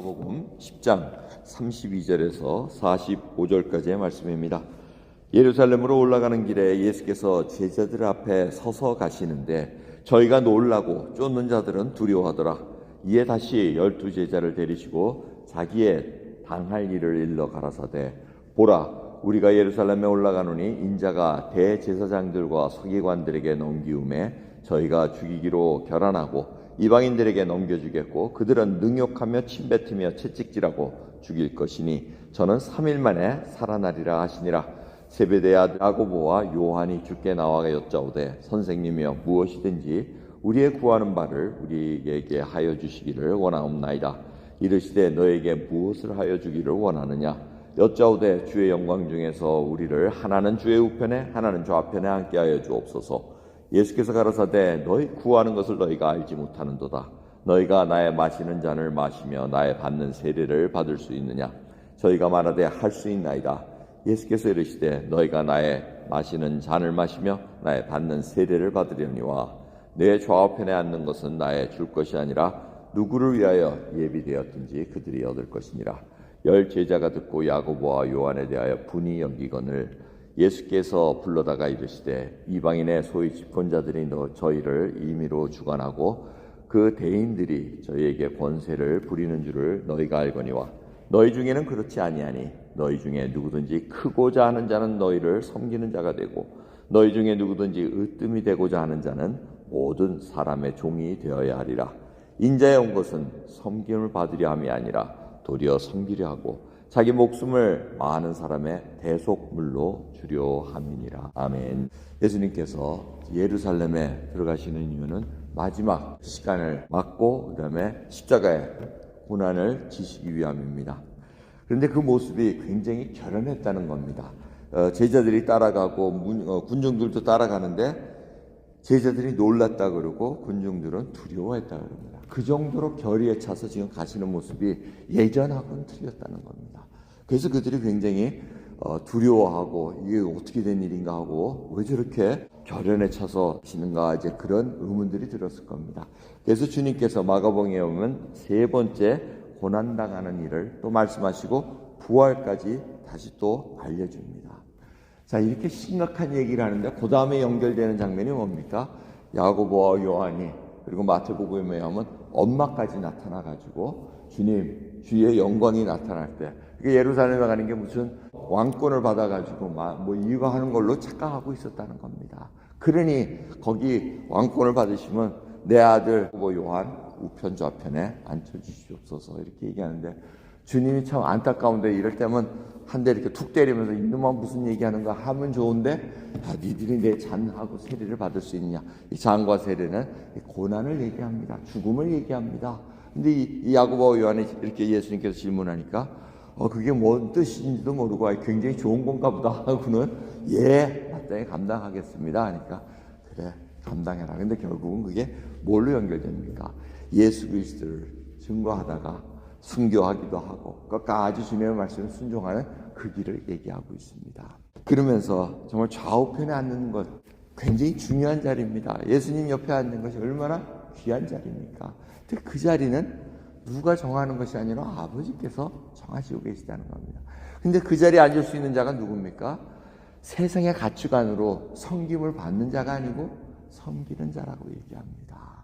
마가복음 10장 32절에서 45절까지의 말씀입니다. 예루살렘으로 올라가는 길에 예수께서 제자들 앞에 서서 가시는데 저희가 놀라고 쫓는 자들은 두려워하더라. 이에 다시 열두 제자를 데리시고 자기의 당할 일을 일러 가라사대 보라 우리가 예루살렘에 올라가노니 인자가 대제사장들과 서기관들에게 넘기움에 저희가 죽이기로 결안하고 이방인들에게 넘겨주겠고 그들은 능욕하며 침뱉으며 채찍질하고 죽일 것이니 저는 3일 만에 살아나리라 하시니라. 세베대 아들 야고보와 요한이 주께 나와 여짜오되 선생님이여 무엇이든지 우리의 구하는 바를 우리에게 하여 주시기를 원하옵나이다. 이르시되 너에게 무엇을 하여 주기를 원하느냐? 여짜오되 주의 영광 중에서 우리를 하나는 주의 우편에 하나는 좌편에 함께 하여 주옵소서 예수께서 가라사대 너희 구하는 것을 너희가 알지 못하는도다. 너희가 나의 마시는 잔을 마시며 나의 받는 세례를 받을 수 있느냐? 저희가 말하되 할 수 있나이다. 예수께서 이르시되 너희가 나의 마시는 잔을 마시며 나의 받는 세례를 받으려니와 내 좌우편에 앉는 것은 나의 줄 것이 아니라 누구를 위하여 예비되었든지 그들이 얻을 것이니라. 열 제자가 듣고 야고보와 요한에 대하여 분이 여기거늘 예수께서 불러다가 이르시되 이방인의 소위 집권자들이 너 저희를 임의로 주관하고 그 대인들이 저희에게 권세를 부리는 줄을 너희가 알거니와 너희 중에는 그렇지 아니하니 너희 중에 누구든지 크고자 하는 자는 너희를 섬기는 자가 되고 너희 중에 누구든지 으뜸이 되고자 하는 자는 모든 사람의 종이 되어야 하리라. 인자에 온 것은 섬김을 받으려 함이 아니라 도리어 섬기려 하고 자기 목숨을 많은 사람의 대속물로 주려 함이니라. 아멘. 예수님께서 예루살렘에 들어가시는 이유는 마지막 시간을 맞고 그다음에 십자가의 고난을 지시기 위함입니다. 그런데 그 모습이 굉장히 결연했다는 겁니다. 어, 제자들이 따라가고 문, 어, 군중들도 따라가는데 제자들이 놀랐다 그러고 군중들은 두려워했다 그럽니다. 그 정도로 결의에 차서 지금 가시는 모습이 예전하고는 틀렸다는 겁니다. 그래서 그들이 굉장히 어, 두려워하고 이게 어떻게 된 일인가 하고 왜 저렇게 결연에 차서 가시는가 이제 그런 의문들이 들었을 겁니다. 그래서 주님께서 마가복음에 오면 세 번째 고난 당하는 일을 또 말씀하시고 부활까지 다시 또 알려줍니다. 자 이렇게 심각한 얘기를 하는데 그 다음에 연결되는 장면이 뭡니까? 야고보와 요한이 그리고 마태복음에 하면 엄마까지 나타나 가지고 주님 주의 영광이 나타날 때 이게 예루살렘에 가는 게 무슨 왕권을 받아 가지고 뭐 이거 하는 걸로 착각하고 있었다는 겁니다. 그러니 거기 왕권을 받으시면 내 아들 뭐 요한 우편 좌편에 앉혀 주시옵소서 이렇게 얘기하는데 주님이 참 안타까운데 이럴 때면 한 대 이렇게 툭 때리면서 이놈아 무슨 얘기하는가 하면 좋은데 야, 니들이 내 잔하고 세례를 받을 수 있냐? 이 잔과 세례는 고난을 얘기합니다. 죽음을 얘기합니다. 근데 이, 이 야고보와 요한이 이렇게 예수님께서 질문하니까 어 그게 뭔 뜻인지도 모르고 굉장히 좋은 건가 보다 하고는 예 마땅히 감당하겠습니다 하니까 그래 감당해라. 근데 결국은 그게 뭘로 연결됩니까? 예수 그리스도를 증거하다가 순교하기도 하고 끝까지 주님의 말씀을 순종하는 그 길을 얘기하고 있습니다. 그러면서 정말 좌우편에 앉는 것 굉장히 중요한 자리입니다. 예수님 옆에 앉는 것이 얼마나 귀한 자리입니까? 그 자리는 누가 정하는 것이 아니라 아버지께서 정하시고 계시다는 겁니다. 근데 그 자리에 앉을 수 있는 자가 누굽니까? 세상의 가치관으로 섬김을 받는 자가 아니고 섬기는 자라고 얘기합니다.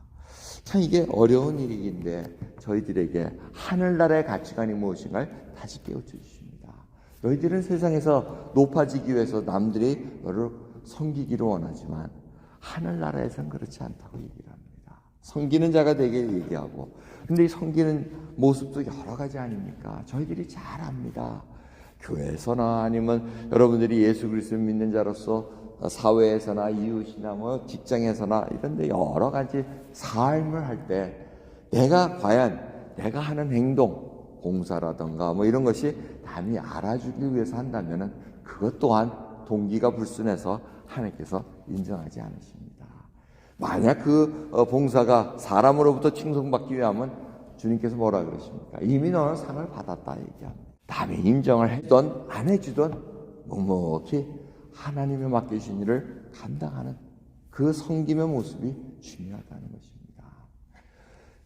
참 이게 어려운 일인데 저희들에게 하늘나라의 가치관이 무엇인가를 다시 깨우쳐 주십니다. 너희들은 세상에서 높아지기 위해서 남들이 너를 섬기기를 원하지만 하늘나라에선 그렇지 않다고 얘기를 합니다. 섬기는 자가 되게 얘기하고 근데 이 섬기는 모습도 여러 가지 아닙니까? 저희들이 잘 압니다. 교회에서나 아니면 여러분들이 예수 그리스도 믿는 자로서 사회에서나 이웃이나 뭐 직장에서나 이런 데 여러 가지 삶을 할 때 내가 과연 내가 하는 행동 봉사라던가 뭐 이런 것이 남이 알아주기 위해서 한다면은 그것 또한 동기가 불순해서 하나님께서 인정하지 않으십니다. 만약 그 어, 봉사가 사람으로부터 칭송받기 위하면 주님께서 뭐라 그러십니까? 이미 너는 상을 받았다 얘기합니다. 남이 인정을 해던 안 해주던 묵묵히 하나님의 맡기신 일을 감당하는 그 성김의 모습이 중요하다는 것입니다.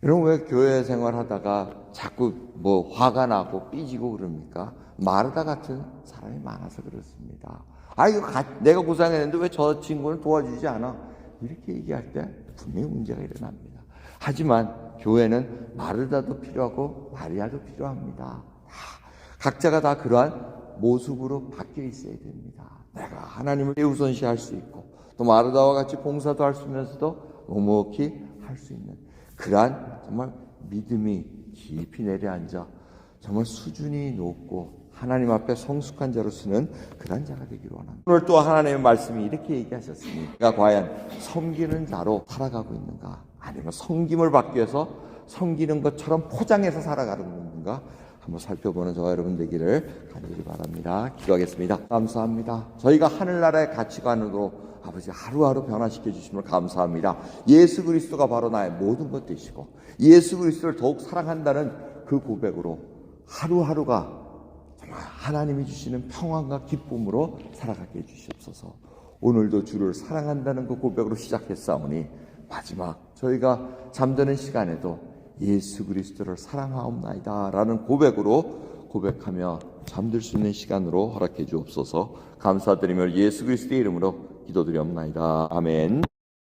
여러분 왜 교회 생활하다가 자꾸 뭐 화가 나고 삐지고 그럽니까? 마르다 같은 사람이 많아서 그렇습니다. 아 이거 가- 내가 고생했는데 왜 저 친구는 도와주지 않아? 이렇게 얘기할 때 분명히 문제가 일어납니다. 하지만 교회는 마르다도 필요하고 마리아도 필요합니다. 다 각자가 다 그러한 모습으로 바뀌어 있어야 됩니다. 내가 하나님을 우선시할 수 있고 또 마르다와 같이 봉사도 할 수 있으면서도 묵묵히 할 수 있는 그러한 정말 믿음이 깊이 내려앉아 정말 수준이 높고 하나님 앞에 성숙한 자로 쓰는 그런 자가 되기를 원합니다. 오늘 또 하나님의 말씀이 이렇게 얘기하셨습니다. 내가 과연 섬기는 자로 살아가고 있는가? 아니면 섬김을 받기 위해서 섬기는 것처럼 포장해서 살아가는 건가? 한번 살펴보는 저와 여러분 되기를 간절히 바랍니다. 기도하겠습니다. 감사합니다. 저희가 하늘나라의 가치관으로 아버지 하루하루 변화시켜 주심을 감사합니다. 예수 그리스도가 바로 나의 모든 것 되시고 예수 그리스도를 더욱 사랑한다는 그 고백으로 하루하루가 정말 하나님이 주시는 평안과 기쁨으로 살아가게 해주시옵소서. 오늘도 주를 사랑한다는 그 고백으로 시작했사오니 마지막 저희가 잠드는 시간에도 예수 그리스도를 사랑하옵나이다라는 고백으로 고백하며 잠들 수 있는 시간으로 허락해 주옵소서. 감사드리며 예수 그리스도의 이름으로 기도드리옵나이다. 아멘.